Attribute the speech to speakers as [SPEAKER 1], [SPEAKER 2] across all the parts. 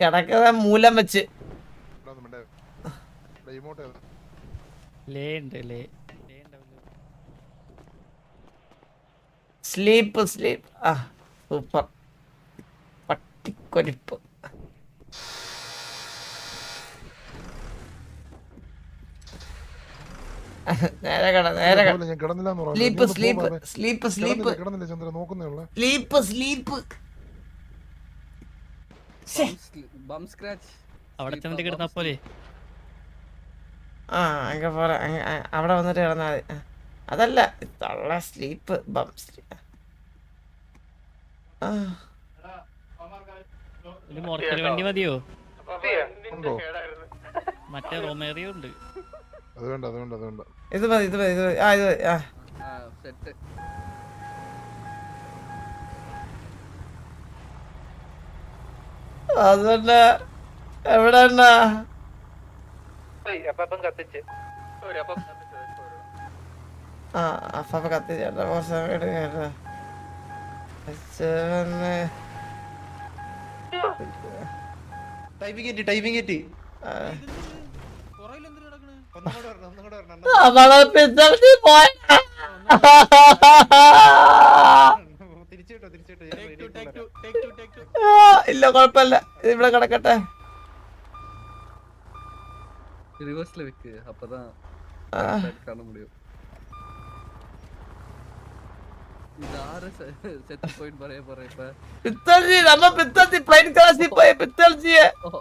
[SPEAKER 1] കിടക്കുന്ന മൂലം വെച്ച്. Sleep sleep. ആ സൂപ്പർ. പട്ടിക്കൊരിപ്പ് നേരെ കട നേരെ.
[SPEAKER 2] Sleep sleep.
[SPEAKER 1] സ്ലീപ്പ് സ്ലീപ്പ്
[SPEAKER 2] കിടന്നില്ല, കിടന്നില്ല ചന്ദ്ര നോക്കുന്നേ ഉള്ളേ.
[SPEAKER 3] Sleep sleep.
[SPEAKER 4] അവിടെ ചെന്നിട്ട് കിടന്നാ പോലെ.
[SPEAKER 1] ആ അങ്ങ അവിടെ വന്നിട്ട് കിടന്നാൽ മതി. അതല്ല തള്ള സ്ലീപ്പ് ബം സ്ലീപ്പ് ആ.
[SPEAKER 4] ഒരു മോർച്ചറി വണ്ടി മതിയോ? മറ്റേ റൊമേറിയോ ഉണ്ട്.
[SPEAKER 1] ഇത് മതി ഇത് മതി ഇത് മതി. ആ ഇത് മതി ആ.
[SPEAKER 3] സെറ്റ്
[SPEAKER 1] അതന്നെ എവിടെ അണ്ണാ? ആ അപ്പ കത്തി ചേട്ടാ കുറച്ച് സമയം കേട്ടോ അച്ഛനെ
[SPEAKER 5] ടൈപ്പിംഗ് കയറ്റി ടൈപ്പിംഗ് വരണം
[SPEAKER 1] അവളെ പിന്തള്ളി പോയ ഇല്ല കൊഴപ്പല്ല. ഇവിടെ കിടക്കട്ടെ. റിവേഴ്സിൽ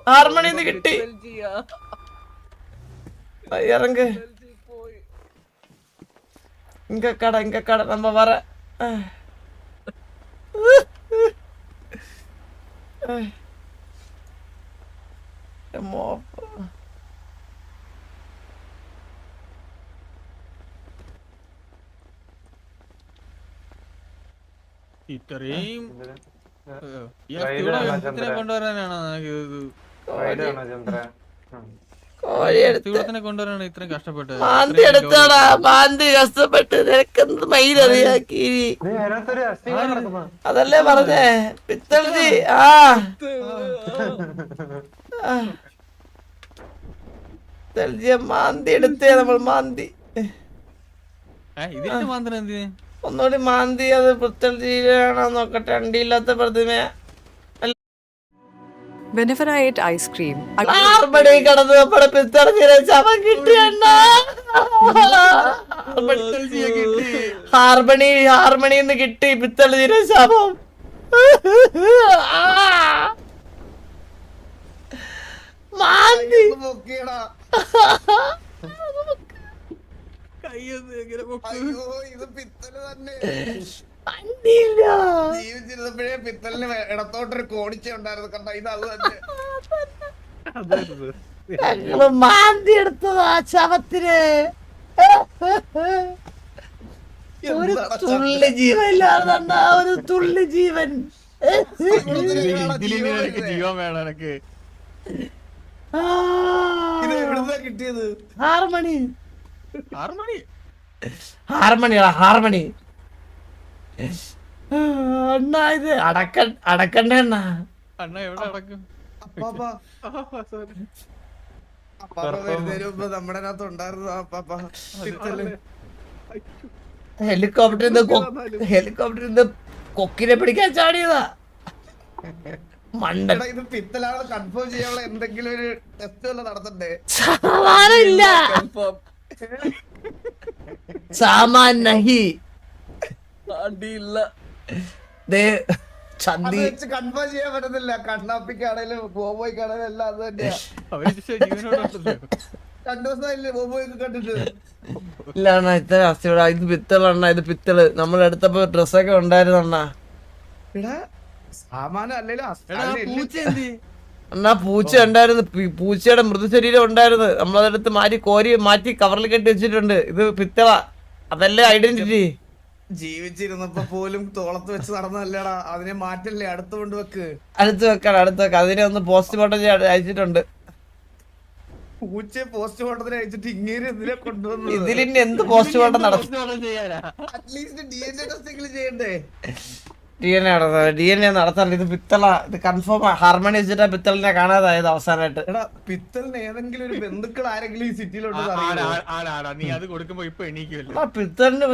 [SPEAKER 1] ഹാർമണിന്ന് കിട്ടി. ഇറങ്ങ്. ഇങ്ങക്കട ഇങ്ങക്കട നമ്മ വര ആ. må.
[SPEAKER 6] ഇത്രയും കൊണ്ടുവരാനാണോ? നിനക്ക് ഇത്
[SPEAKER 1] മാന്തി എടുത്തോടാ മാന്തി കഷ്ടപ്പെട്ട് നിനക്കെന്ത് മയിലറിയാക്കി അതല്ലേ പറഞ്ഞേ? പിത്തളി ആ. മാന്തി എടുത്തേ നമ്മൾ മാന്തി. ഒന്നുകൂടി മാന്തി അത് പിത്തൾജിയിലാണോ നോക്കട്ടെ അണ്ടിയില്ലാത്ത പ്രതിമ
[SPEAKER 7] Whenever I eat ice cream, I
[SPEAKER 1] harmony ഹാർമണിന്ന് കിട്ടി ശവം ആ. മാന്തി.
[SPEAKER 5] അയ്യോ ഇത് പിത്തൽ തന്നെ. ജീവിച്ചിരുന്നപ്പോഴേ പിത്തലിന് ഇടത്തോട്ടൊരു കോണിച്ച ഉണ്ടായിരുന്നു. കണ്ട ഇത് അത് തന്നെ.
[SPEAKER 1] ഞങ്ങൾ മാന്തി ആ ശവത്തിന് ഒരു തുള്ളി ജീവൻ ഇല്ലാതെ ഒരു തുള്ളി ജീവൻ.
[SPEAKER 6] ജീവൻ വേണം എനക്ക്.
[SPEAKER 5] കിട്ടിയത്?
[SPEAKER 1] ഹാർമണി.
[SPEAKER 6] ആറ് മണി
[SPEAKER 1] ഹാർമണിയാ ഹാർമണി. അണ്ണാ ഇത് അടക്ക അടക്കണ്ട അണ്ണാ.
[SPEAKER 6] എവിടെ അടക്കും?
[SPEAKER 1] ഹെലികോപ്റ്ററിൽ നിന്ന് ഹെലികോപ്റ്ററിൽ നിന്ന് കൊക്കിനെ പിടിക്കാൻ ചാടിയതാ. മണ്ടൻ.
[SPEAKER 5] ഇത് കൺഫേം എന്തെങ്കിലും
[SPEAKER 1] സാമാൻ നഹി.
[SPEAKER 5] അടിയില്ല
[SPEAKER 1] ചന്തി.
[SPEAKER 5] വെച്ച് കൺഫേം ചെയ്യാൻ പറ്റുന്നില്ല. കണ്ണാപ്പിക്കാണേലും ബോബോയ്ക്കാണേലും എല്ലാം അത് തന്നെയാ.
[SPEAKER 6] അവർ ജീവനോടുണ്ടല്ലോ.
[SPEAKER 5] രണ്ടു ദിവസമായില്ലേ ബോബോയൊക്കെ കണ്ടിട്ട്?
[SPEAKER 1] ഇല്ല അണ്ണാ ഇത്ര അസ്ഥിയോടാ ഇത് പിത്തളണ്ണ ഇത് പിത്തൾ. നമ്മൾ എടുത്തപ്പോ ഡ്രസ്സൊക്കെ ഉണ്ടായിരുന്നു അണ്ണാ.
[SPEAKER 5] എടാ സാമാനം അല്ലേലും
[SPEAKER 6] എടാ പൂച്ച എന്തി?
[SPEAKER 1] അണ്ണാ പൂച്ച ഉണ്ടായിരുന്നു. പൂച്ചയുടെ മൃതശരീരം ഉണ്ടായിരുന്നു. നമ്മളതെടുത്ത് മാറ്റി കോരി മാറ്റി കവറിൽ കെട്ടി വെച്ചിട്ടുണ്ട്. ഇത് പിത്തള. അതല്ലേ ഐഡന്റിറ്റി
[SPEAKER 5] ജീവിച്ചിരുന്നപ്പോ പോലും തോളത്ത് വെച്ച് നടന്നല്ലേടാ അതിനെ മാറ്റല്ലേ? അടുത്ത് കൊണ്ടുവെക്ക്
[SPEAKER 1] അടുത്ത് വെക്കണം അടുത്ത് വെക്കാം. അതിനെ ഒന്ന് പോസ്റ്റ്മോർട്ടം അയച്ചിട്ടുണ്ട്.
[SPEAKER 5] പൂച്ചയെ പോസ്റ്റ്മോർട്ടത്തിന് അയച്ചിട്ട് ഇങ്ങനെ എന്തിനാ കൊണ്ടുവന്നത്?
[SPEAKER 1] ഇതിലിനി എന്ത് പോസ്റ്റ്മോർട്ടം നടത്തും
[SPEAKER 6] പോസ്റ്റ്മോർട്ടം ചെയ്യാനാ?
[SPEAKER 5] At least D N A test ചെയ്യണ്ടേ?
[SPEAKER 1] ഡി എൻ എ നടത്താൻ ഡി എൻ എ നടത്താൻ ഇത് പിത്തള ഇത് കൺഫേം ഹാർമണി വെച്ചിട്ടാ പിത്തളിനെ കാണാതായത് അവസാനമായിട്ട്
[SPEAKER 5] എടാ പിത്തലിന് ഏതെങ്കിലും ഒരു ബന്ധുക്കൾ ആരെങ്കിലും ഈ സിറ്റിയിലോട്ട്
[SPEAKER 6] ആ- ആടാ, ആടാ, ആടാ. നീ അത് കൊടുക്കുമ്പോ ഇപ്പൊ എണീക്കുമല്ലോ
[SPEAKER 1] ആ പിത്തളിന്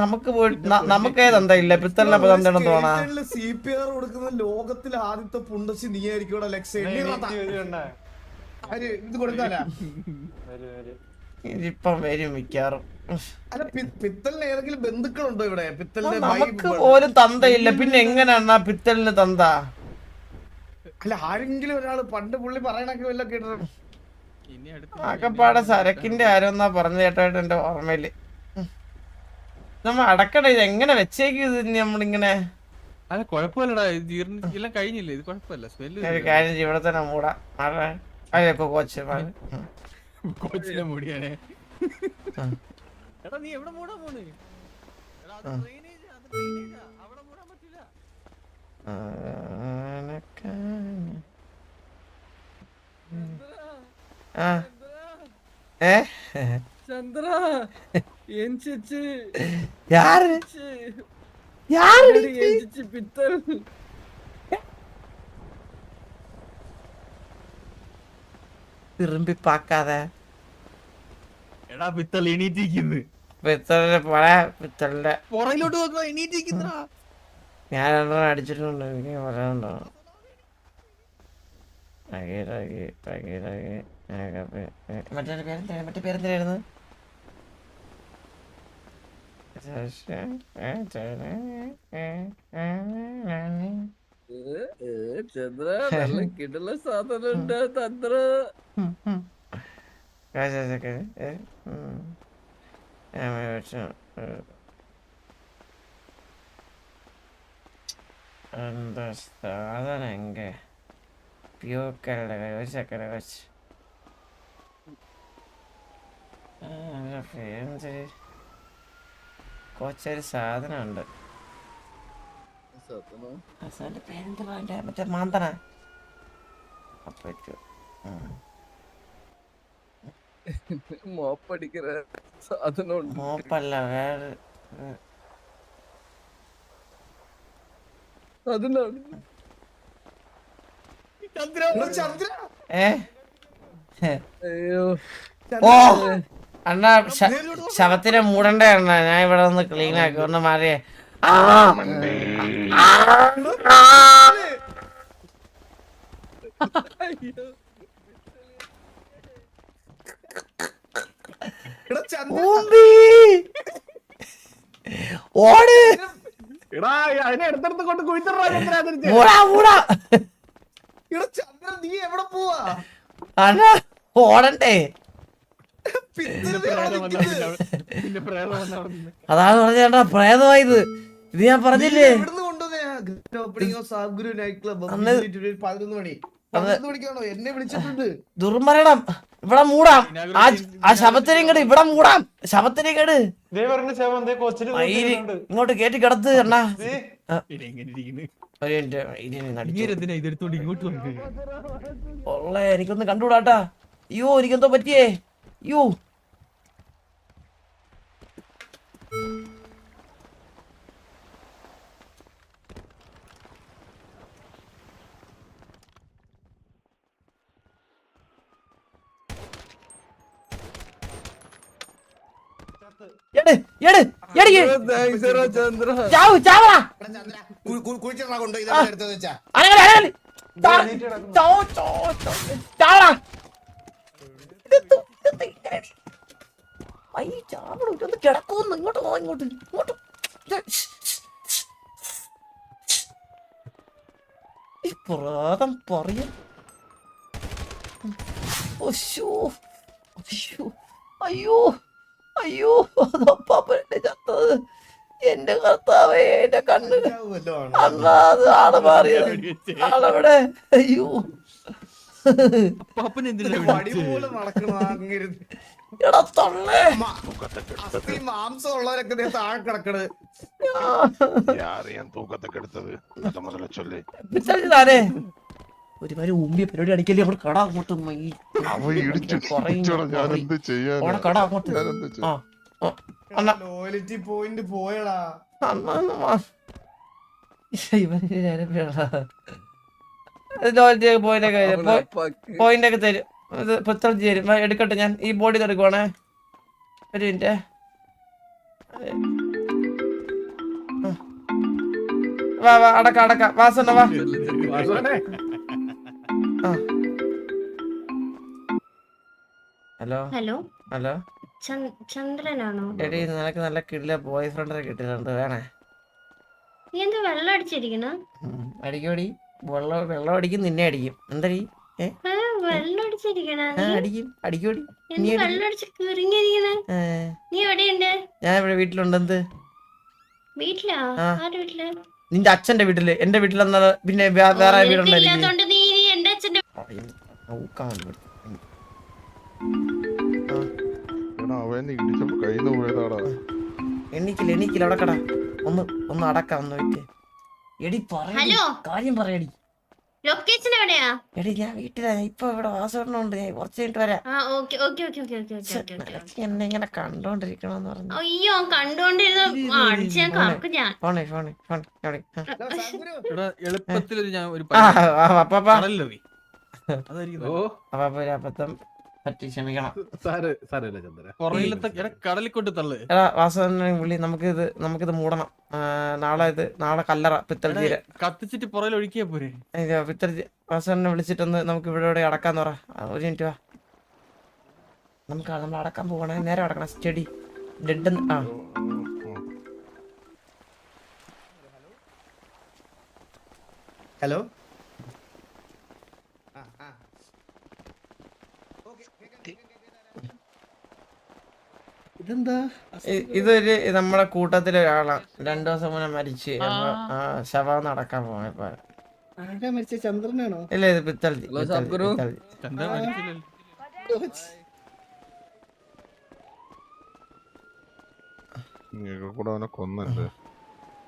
[SPEAKER 1] നമുക്ക് പോയി നമുക്ക് ഏതെന്താ ഇല്ല? പിത്തളിനെ ഇപ്പൊ തന്തേണെന്ന് തോന്നാ?
[SPEAKER 5] സി പി ആർ കൊടുക്കുന്ന ലോകത്തിലെ ആദ്യത്തെ പുണ്ടശ്ശി നീ ആയിരിക്കും ലെക്സ് ഇത് കൊടുക്കാല
[SPEAKER 1] ഇതിപ്പം വരും. മിക്കാറും
[SPEAKER 5] അല്ല പിത്തലിന് ഏതെങ്കിലും ബന്ധുക്കളുണ്ടോ ഇവിടെ? പിത്തലിന്റെ
[SPEAKER 1] നമുക്ക് ഒരു തന്തയില്ല പിന്നെ എങ്ങനെയാണ് പിത്തലിന് തന്ത?
[SPEAKER 5] അല്ല ആരെങ്കിലും ഒരാൾ പണ്ട് പുള്ളി പറയണൊക്കെ വല്ല കേട്ടിട്ടുണ്ട്
[SPEAKER 6] ഇനി
[SPEAKER 1] സരക്കിന്റെ ആരോന്നാ പറഞ്ഞ കേട്ടായിട്ട് എന്റെ ഓർമ്മയിൽ. നമ്മ അടക്കട ഇത് എങ്ങനെ വെച്ചേക്കും ഇത് ഇനി നമ്മളിങ്ങനെ?
[SPEAKER 6] അല്ല കുഴപ്പമില്ലടാ ജീർണ എല്ലാം കഴിഞ്ഞില്ലേ? ഇത് കുഴപ്പമില്ല സ്മെല്ല്
[SPEAKER 1] ഒരു കാര്യം ഇവിടെ തന്നെ മൂടാ. മഴ അതൊക്കെ കോച്ച്.
[SPEAKER 6] കോച്ചിന്റെ മുടിയാണേ. എടാ നീ എവിടെ മൂടാൻ പോണേ എടാ, അത്
[SPEAKER 1] ആ.
[SPEAKER 6] drainage ആ, അത് drainage അവിടെ മൂടാൻ പറ്റില്ല
[SPEAKER 1] ആ. ഏ?
[SPEAKER 3] ചന്ദ്ര.
[SPEAKER 1] யாரு யாரு
[SPEAKER 3] എൻചിച്ച് പിത്തൽ
[SPEAKER 1] திரும்பி பார்க்காத
[SPEAKER 6] എടാ പിത്തൽ എണീറ്റിരിക്കുന്നു
[SPEAKER 1] പിത്തളിന്റെ പഴ പിത്തളിന്റെ
[SPEAKER 6] പുറയിലോട്ട് നോക്കുക എണീറ്റിരിക്കുന്നടാ
[SPEAKER 1] ഞാൻ രണ്ടെണ്ണം അടിച്ചിട്ടുണ്ട് എനിക്ക് പറയാനുണ്ടോ റഗി, റഗി, റഗി, റഗി, ഏകപ്പെ, ഏ, മറ്റേ പേരെന്താ മറ്റേ പേരെന്തായിരുന്നു
[SPEAKER 3] ചന്ദ്ര നല്ല കിടല സാധനം ഉണ്ട് തന്ദ്ര
[SPEAKER 1] എന്താ സാധനം എങ്ക പ്യൂക്കരുടെ ഒരു ചക്കര വെച്ച് കൊച്ചൊരു സാധനമുണ്ട്. ഹസാന്റെ മറ്റേ
[SPEAKER 3] മാന്തണ
[SPEAKER 1] മോപ്പല്ല വേറെ
[SPEAKER 5] ചന്ദ്ര
[SPEAKER 1] ഏ?
[SPEAKER 3] അയ്യോ.
[SPEAKER 1] ഓ! അണ്ണാ ശവത്തിനെ മൂടണ്ട അണ്ണ? ഞാൻ ഇവിടെ ഒന്ന് ക്ലീൻ ആക്കി. ഒന്ന് മാറിയേ. ഓട്.
[SPEAKER 6] എടാ അതിനെ എടുത്തെടുത്ത് കൊണ്ട് കുഴിച്ചിടാ ചന്ദ്ര അതിന്?
[SPEAKER 1] മൂടാ മൂടാ.
[SPEAKER 5] എടാ ചന്ദ്ര നീ എവിടെ പോവാ?
[SPEAKER 1] അണ്ണാ ഓടണ്ടേ. അതാണ് പറഞ്ഞേട്ടാ പ്രേതമായത് ഇത്. ഞാൻ പറഞ്ഞില്ലേ? ദുർമരണം. ഇവിടെ മൂടാം. ആ ശബത്തിനെയും ശവത്തിനെ ഇങ്ങട് ഇവിടെ മൂടാം. ശവത്തിനെ കേട്. ഇങ്ങോട്ട് കേറ്റി കിടത്ത്? ഉള്ളേ എനിക്കൊന്ന് കണ്ടുകൂടാട്ടാ. അയ്യോ എനിക്കെന്തോ പറ്റിയേ? അയ്യോ എട് എട്
[SPEAKER 3] എടാ. ചന്ദ്ര.
[SPEAKER 1] ചാവ് ചാവടാ
[SPEAKER 5] കുഴിച്ചിട്ടാ കൊണ്ടോ ഇതാണ് വെച്ചാ.
[SPEAKER 1] ചാവടാ. ഇതെന്ത് ഇങ്ങനെ? ഐ ചാവട ഇതൊന്ന് കിടക്കുന്നു ഇങ്ങോട്ട് പോ ഇങ്ങോട്ട് ഇങ്ങോട്ട്. ഈ പ്രാതം പറയും. അയ്യോ അയ്യോ അതപ്പാപ്പന്റെ ചത്തത്. എന്റെ കർത്താവേ എന്റെ കണ്ണ്. അന്നാ അത് ആൾ മാറിയത്. ആളവിടെ. അയ്യോ.
[SPEAKER 5] താഴെ
[SPEAKER 1] ഞാൻ ഒരുമാതിരി ഉമ്പിയ പരിപാടി അടിക്കല്ലേ അവിടെ കട അങ്ങോട്ട് കട അങ്ങോട്ട്.
[SPEAKER 5] ലോയലിറ്റി പോയിന്റ് പോയടാ.
[SPEAKER 1] ഇവന് പോയിന്റ് ഒക്കെ പോയിന്റ് തരും. ഇത് പുത്തളത്തി തരും. എടുക്കട്ടെ ഞാൻ ഈ ബോഡി എടുക്കുവാണേ. ഒരു മിനിറ്റ്. വാ വാ അടക്ക അടക്ക. വാസണ്ട വാ. ഹലോ?
[SPEAKER 8] ഹലോ?
[SPEAKER 1] ഹലോ?
[SPEAKER 8] ചന്ദ്- ചന്ദ്രനാണോ?
[SPEAKER 1] എടി നിനക്ക് നല്ല കിടില ബോയ് ഫ്രണ്ടിനെ കിട്ടിയിട്ടുണ്ട്. വേണേ.
[SPEAKER 8] നീ എന്താ വെള്ളം അടിച്ചിരിക്കണ
[SPEAKER 1] അടിക്കോടി വെള്ളം വെള്ളം അടിക്കും നിന്നെ അടിക്കും. എന്തടി? ആ അടിക്കും. അടിക്കോടി ഞാൻ ഇവിടെ വീട്ടിലുണ്ട്. എന്ത്?
[SPEAKER 8] വീട്ടിലാ? ആരുടെ വീട്ടിൽ?
[SPEAKER 1] നിന്റെ അച്ഛന്റെ വീട്ടിൽ. എന്റെ വീട്ടിലെന്നാ പിന്നെ വേറെ
[SPEAKER 8] ഓ, നിനക്ക്
[SPEAKER 1] വീടുണ്ടായിരിക്കും
[SPEAKER 8] ഇല്ലാത്തോണ്ട് നീ നീ എന്റെ അച്ഛന്റെ
[SPEAKER 2] എടാ അവൻ ഇടിച്ചപ്പോ കയ്യിൽ നിന്ന് പോയതാടാ
[SPEAKER 1] എണീക്കില്ല എണീക്കില്ല. അവിടെ കടാ. ഒന്ന് ഒന്ന് അടക്കാം ഒന്ന് വെയിറ്റ് എടി പറയടി.
[SPEAKER 8] ഹലോ?
[SPEAKER 1] കാര്യം പറയടി.
[SPEAKER 8] ലൊക്കേഷൻ എവിടെയാ?
[SPEAKER 1] എടി ഞാൻ വീട്ടിലാ. ഇപ്പൊ ഇവിടെ വാസോടനുണ്ട് ഞാൻ കുറച്ച് കഴിഞ്ഞിട്ട് വരാം.
[SPEAKER 8] ആ okay okay okay okay okay
[SPEAKER 1] ശ്ശെ,
[SPEAKER 8] ഓക്കെ ഓക്കെ.
[SPEAKER 1] നിനക്ക് എന്നെ ഇങ്ങനെ കണ്ടോണ്ടിരിക്കണോന്ന് പറഞ്ഞു.
[SPEAKER 8] അയ്യോ കണ്ടോണ്ടിരുന്നു.
[SPEAKER 1] അപ്പാപ്പ ഒരു അബദ്ധം. പറ്റി ക്ഷമിക്കണം.
[SPEAKER 6] പുറകിലത്തെ എടാ കടലിൽ കൊണ്ട് തള്ളു.
[SPEAKER 1] എടാ വാസവണ്ണനെ വിളി നമുക്കിത് നമുക്കിത് മൂടണം. നാളെ ഇത് നാളെ കല്ലറ പിത്തൽ തീരെ
[SPEAKER 6] കത്തിച്ചിട്ട് പുറകിൽ ഒഴിക്കിയാ പോരെ.
[SPEAKER 1] ഇത് പിത്തൽ വാസവണ്ണനെ വിളിച്ചിട്ടൊന്ന് നമുക്ക് ഇവിടെ ഇവിടെ അടക്കാന്ന് പറ. ഒരു മിനിറ്റ് വാ. നമുക്ക് നമ്മൾ അടക്കാൻ പോകണേ നേരെ അടക്കണം. സ്റ്റഡി. ഡെഡ് ആ.
[SPEAKER 5] ഹലോ? ഇതെന്താ?
[SPEAKER 1] ഇതൊരു നമ്മുടെ കൂട്ടത്തിലെ ഒരാളാണ് രണ്ടു ദിവസം മുന്നേ മരിച്ച്. ശവ ആ ശവം നടക്കാൻ പോയപ്പോ.
[SPEAKER 5] ആരാ മരിച്ച? ചന്ദ്രനാണോ?
[SPEAKER 1] ഇല്ല ഇത്
[SPEAKER 2] പിത്തളി.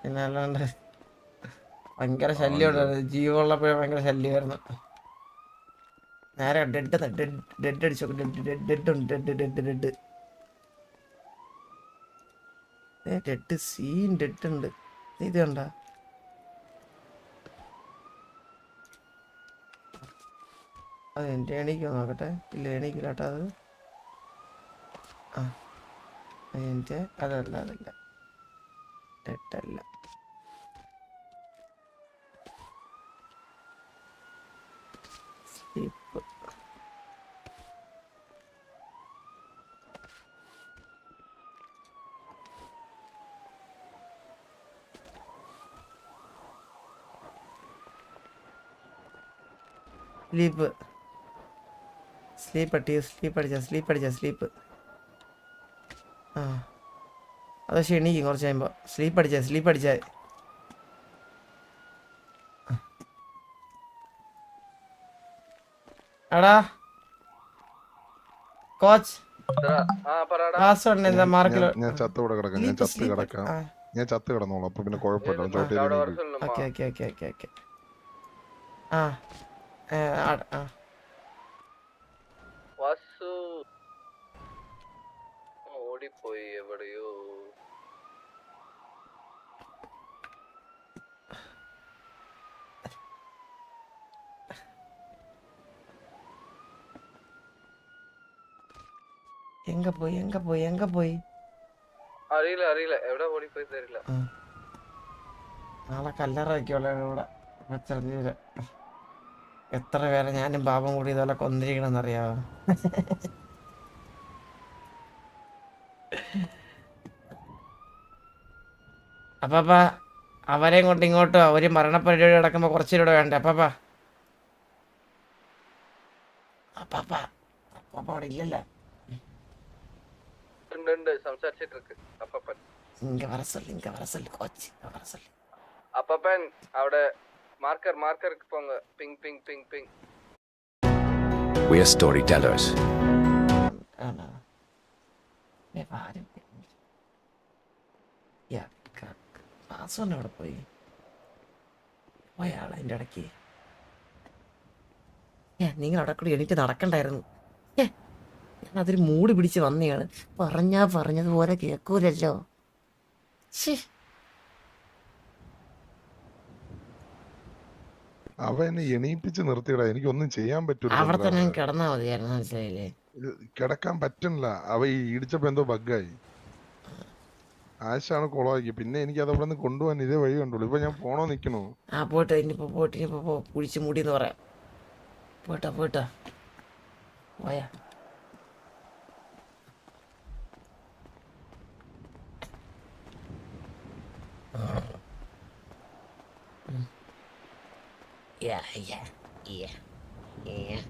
[SPEAKER 1] പിന്നെ അല്ലാണ്ട് ഭയങ്കര ശല്യം ഉണ്ടായിരുന്നു ജീവമുള്ളപ്പോഴേ ഭയങ്കര ശല്യമായിരുന്നു. നേരെ ഡെഡ് ഡെഡ് ഡെഡ് അടിച്ചു. ഡെഡ് ഡെഡ് ഉണ്ട് dead dead dead. Dead scene dead ഉണ്ട്. ഇത് കണ്ട? അത് എന്റെ എണീക്കോ നോക്കട്ടെ. ഇല്ല എണീക്കില്ല കേട്ടോ അത്. ആ എന്റെ അതല്ല അതല്ല. ഡെഡല്ല സ്ലീപ്പ് സ്ലീപ്പ് സ്ലീപ്പ് അട്ടി സ്ലീപ്പ് അടിച്ച സ്ലീപ്പ് അടിച്ച സ്ലീപ്പ് ആ. അത് പക്ഷെ എണീക്കും കുറച്ച് കഴിയുമ്പോൾ സ്ലീപ്പ് അടിച്ച സ്ലീപ്പ് അടിച്ച. എടാ. കോച്ച് വാസുണ്ട് എന്താ മാർക്കിലോ
[SPEAKER 2] ഞാൻ- ഞാൻ ചത്ത് ഇവിടെ കിടക്കാം ഞാൻ ചത്ത് കിടക്കാം. ഞാൻ ചത്ത് കിടന്നോളാം അപ്പൊ പിന്നെ കുഴപ്പമില്ല
[SPEAKER 1] okay okay okay okay okay ആ.
[SPEAKER 3] വാസു. ഓടിപ്പോയി എവിടെയോ.
[SPEAKER 1] എങ്ക പോയി എങ്ക പോയി എങ്ക പോയി?
[SPEAKER 3] അറിയില്ല അറിയില്ല. എവിടെ ഓടിപ്പോയി തരില്ല.
[SPEAKER 1] നാളെ കല്ലറ വയ്ക്കുള്ള ഇവിടെ? വെച്ചറിഞ്ഞ എത്ര പേരെ ഞാനും പാപം കൂടി ഇതുപോലെ കൊന്നിരിക്കണമെന്നറിയാമോ അപ്പ അവരെയും കൊണ്ട് ഇങ്ങോട്ടോ ഒരു മരണപ്പരിപാടി നടക്കുമ്പോൾ കുറച്ചിലൂടെ വേണ്ട?
[SPEAKER 3] അപ്പ അപ്പ അപ്പപ്പൻ അവിടെ മാർക്കർ മാർക്കർക്ക് போங்க. Ping ping ping ping
[SPEAKER 9] We are storytellers.
[SPEAKER 1] ആണോ ഏ, ആരും യാ, ക- വാസുവിന് അവിടെ പോയി. പോയാള അതിന്റെ ഇടയ്ക്ക്. ഏ നിങ്ങൾ അവിടെ കൂടി എണീറ്റ് നടക്കണ്ടായിരുന്നു. ഏ ഞാൻ അതൊരു മൂടി പിടിച്ച് വന്നെയാണ്. പറഞ്ഞാ പറഞ്ഞതുപോലെ കേൾക്കൂലല്ലോ. ശ്ശേ.
[SPEAKER 2] അവ എന്നെ എണീപ്പിച്ച് നിർത്തിയടാ. എനിക്കൊന്നും ചെയ്യാൻ പറ്റൂല
[SPEAKER 1] അവിടെ തന്നെ. കിടന്നാ മതിയായിരുന്നു മനസ്സിലായില്ലേ?
[SPEAKER 2] കിടക്കാൻ പറ്റണില്ല. അവ ഈ ഇടിച്ചപ്പോ എന്തോ ബഗ്ഗായി. ആശാണ് കുളമാക്കി. പിന്നെ എനിക്ക് അത് അവിടെ നിന്ന് കൊണ്ടുപോകാൻ ഇതേ വഴി കണ്ടുള്ളൂ. ഇപ്പൊ ഞാൻ പോണോ നിക്കണോ?
[SPEAKER 1] ആ പോട്ടെ. ഇനിയിപ്പോ പോട്ടെ. ഇനിയിപ്പോ പോ കുഴിച്ചു മൂടി എന്ന് പറയാം. പോട്ടാ പോട്ടാ. പോയാ. Yeah, yeah, yeah, yeah.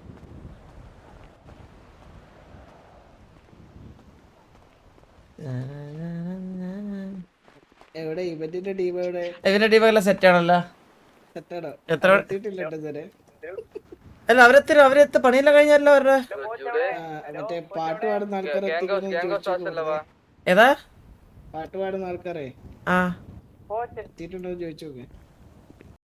[SPEAKER 10] എവിടെ? ഇവന്റിന്റെ ടീം എവിടെ?
[SPEAKER 1] ഇവന്റെ ടീമൊക്കെ സെറ്റ് ആണല്ലോ. എത്ര അല്ല പണിയെല്ലാം കഴിഞ്ഞല്ലോ അവരുടെ?
[SPEAKER 10] മറ്റേ പാട്ട് പാടുന്ന ആൾക്കാരെ
[SPEAKER 1] ഏതാ?
[SPEAKER 10] പാട്ട് പാടുന്ന ആൾക്കാരെ.
[SPEAKER 1] ആ.
[SPEAKER 10] എത്തിയിട്ടുണ്ടോ ചോദിച്ചു നോക്ക്.